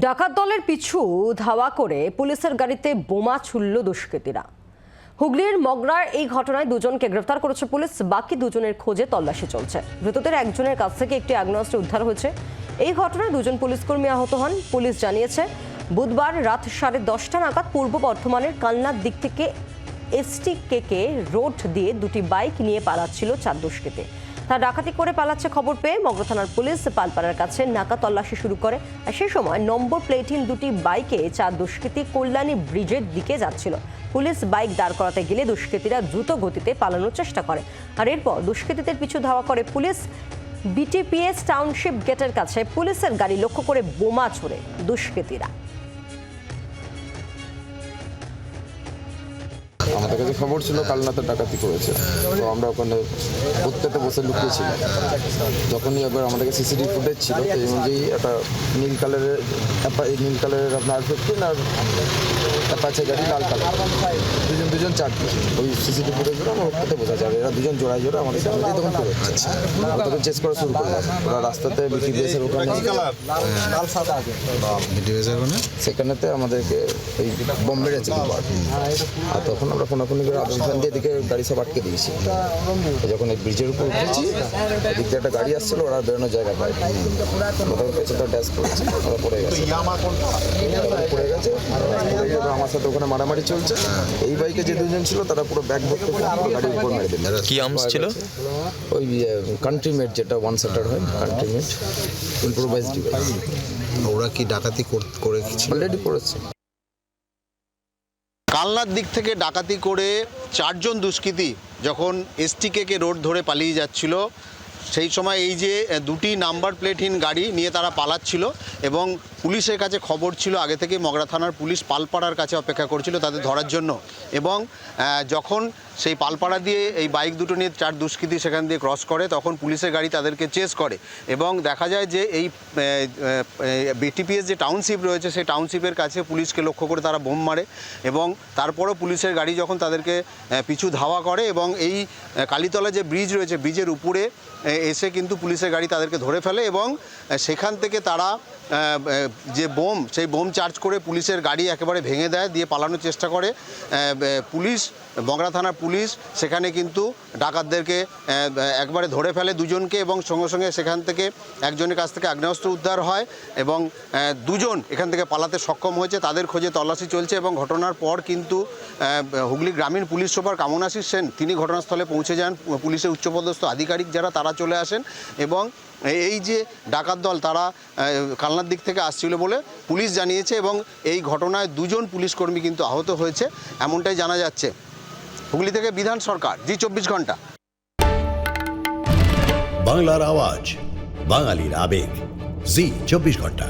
ডাকাত দলের পিছু ধাওয়া করে পুলিশের গাড়িতে বোমা ছুড়ল দুষ্কৃতীরা। হুগলির মগরার এই ঘটনায় দুজনকে গ্রেফতার করেছে পুলিশ, বাকি দুজনের খোঁজে তল্লাশি চলছে। ধৃতদের একজনের কাছ থেকে একটি আগ্নেয়াস্ত্র উদ্ধার হয়েছে। এই ঘটনায় দুজন পুলিশকর্মী আহত হন। পুলিশ জানিয়েছে, বুধবার রাত সাড়ে দশটা নাগাদ পূর্ব বর্ধমানের কালনার দিক থেকে এসটি কেকে রোড দিয়ে দুটি বাইক নিয়ে পালাচ্ছিল চার দুষ্কৃতী। তা ডাকাতি করে পালাচ্ছে খবর পেয়ে মগরা থানার পুলিশ পালপাড়ার কাছে নাকা তল্লাশি শুরু করে। আর সেই সময় নম্বর প্লেটহীন দুটি বাইকে চার দুষ্কৃতী কল্যাণী ব্রিজের দিকে যাচ্ছিল। পুলিশ বাইক দাঁড় করাতে গেলে দুষ্কৃতীরা দ্রুত গতিতে পালানোর চেষ্টা করে। আর এরপর দুষ্কৃতীদের পিছু ধাওয়া করে পুলিশ। বিটিপিএস টাউনশিপ গেটের কাছে পুলিশের গাড়ি লক্ষ্য করে বোমা ছোড়ে দুষ্কৃতীরা। আমাদের কাছে খবর ছিল কালনাতে ডাকাতি করেছে। তো আমরা ওখানে প্রত্যেকটা বসে লুকিয়েছিলাম। যখনই একবার আমাদের কাছে সিসিটিভি ফুটেজ ছিল তো এই অনুযায়ী একটা নীল কালারের নীল কালারের আপনার আর ফিফটিন আর অ্যাপাচে গাড়ি লাল কালার। দুজন দুজন চারটি ওই সিসিটিভি ফুটেজ আমার ওখানে বোঝা যাবে। এরা দুজন জোড়ায় জোড়া আমাদের সামনে দিয়ে তখন করে আমরা তখন চেস করা শুরু করলাম। ওরা রাস্তাতে বিটিভিএসের ওখানে? মানে সেখানেতে আমাদেরকে ওই বোম মেরেছে আর তখন আমরা ফোনাফোনি করে আদম খান দিয়ে দিকে গাড়ি সব আটকে দিয়েছি। যখন এই ব্রিজের উপর উঠেছি এদিক দিয়ে একটা গাড়ি আসছিল ওরা বেরোনোর জায়গা পায় ওদের পেছনে তো ড্যাশ করেছে ওরা পড়ে গেছে। পড়ে গেছে আমার সাথে ওখানে মারামারি চলছে। এই বাইকে যে দুজন ছিল তারা পুরো ব্যাগ ভর্তি করে গাড়ির উপর মেরে দিল। কি আর্মস ছিল? ওই কান্ট্রি মেড যেটা ওয়ান সেটার হয় কান্ট্রি মেড ইম্প্রোভাইজ ডিভাইস ওরা কি ডাকাতি কর- অলরেডি করেছে। কালনার দিক থেকে ডাকাতি করে চারজন দুষ্কৃতী যখন এসটিকে রোড ধরে পালিয়ে যাচ্ছিল সেই সময় এই যে দুটি নাম্বার প্লেটহীন গাড়ি নিয়ে তারা পালাচ্ছিল এবং পুলিশের কাছে খবর ছিল, আগে থেকে মগরা থানার পুলিশ পালপাড়ার কাছে অপেক্ষা করছিল তাদের ধরার জন্য। এবং যখন সেই পালপাড়া দিয়ে এই বাইক দুটো নিয়ে চার দুষ্কৃতী সেখান দিয়ে ক্রস করে, তখন পুলিশের গাড়ি তাদেরকে চেস করে। এবং দেখা যায় যে এই বিটিপিএস যে টাউনশিপ রয়েছে, সেই টাউনশিপের কাছে পুলিশকে লক্ষ্য করে তারা বোম মারে এবং তারপরও পুলিশের গাড়ি যখন তাদেরকে পিছু ধাওয়া করে এবং এই কালীতলা যে ব্রিজ রয়েছে, ব্রিজের উপরে এসে কিন্তু পুলিশের গাড়ি তাদেরকে ধরে ফেলে এবং সেখান থেকে তারা যে বোম, সেই বোম চার্জ করে পুলিশের গাড়ি একেবারে ভেঙে দেয়, দিয়ে পালানোর চেষ্টা করে। পুলিশ বগরা থানার পুলিশ, সেখানে কিন্তু ডাকাতদেরকে একবারে ধরে ফেলে দুজনকে এবং সঙ্গে সঙ্গে সেখান থেকে একজনের কাছ থেকে আগ্নেয়াস্ত্র উদ্ধার হয় এবং দুজন এখান থেকে পালাতে সক্ষম হয়েছে। তাদের খোঁজে তল্লাশি চলছে এবং ঘটনার পর কিন্তু হুগলি গ্রামীণ পুলিশ সুপার কামনাশিস সেন, তিনি ঘটনাস্থলে পৌঁছে যান। পুলিশের উচ্চপদস্থ আধিকারিক যারা, তারা চলে আসেন এবং এই যে ডাকাত দল তারা কালনার দিক থেকে আসছিল বলে পুলিশ জানিয়েছে এবং এই ঘটনায় দুজন পুলিশ কর্মী কিন্তু আহত হয়েছে, এমনটাই জানা যাচ্ছে। হুগলি থেকে বিধান সরকার, জি চব্বিশ ঘণ্টা। বাংলার আওয়াজ, বাঙালির আবেগ, জি চব্বিশ ঘণ্টা।